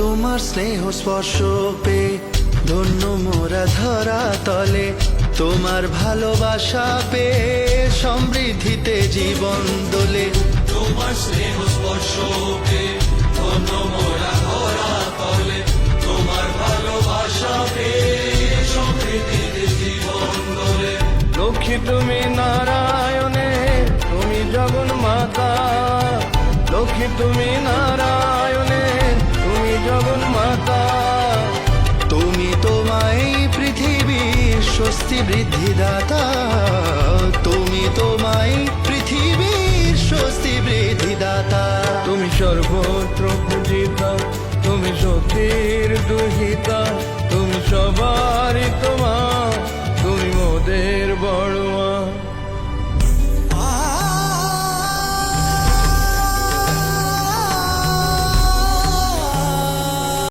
তোমার স্নেহ স্পর্শ পে ধন্য মোরা ধরা তলে। তোমার ভালোবাসা পে সমৃদ্ধিতে জীবন দোলে। তোমার স্নেহ স্পর্শ পেয়ে ধন্য মোরা ধরা তলে। তোমার ভালোবাসা পেয়ে সমৃদ্ধিতে জীবন গড়ে লক্ষ্মী তুমি নারায়ণে তুমি জগন মাতা লক্ষ্মী তুমি নারায়ণে স্বস্তি বৃদ্ধিদাতা তুমি তোমায় পৃথিবীর স্বস্তি বৃদ্ধিদাতা তুমি সর্বত্র পূজিতা তুমি সতীর দুহিতা।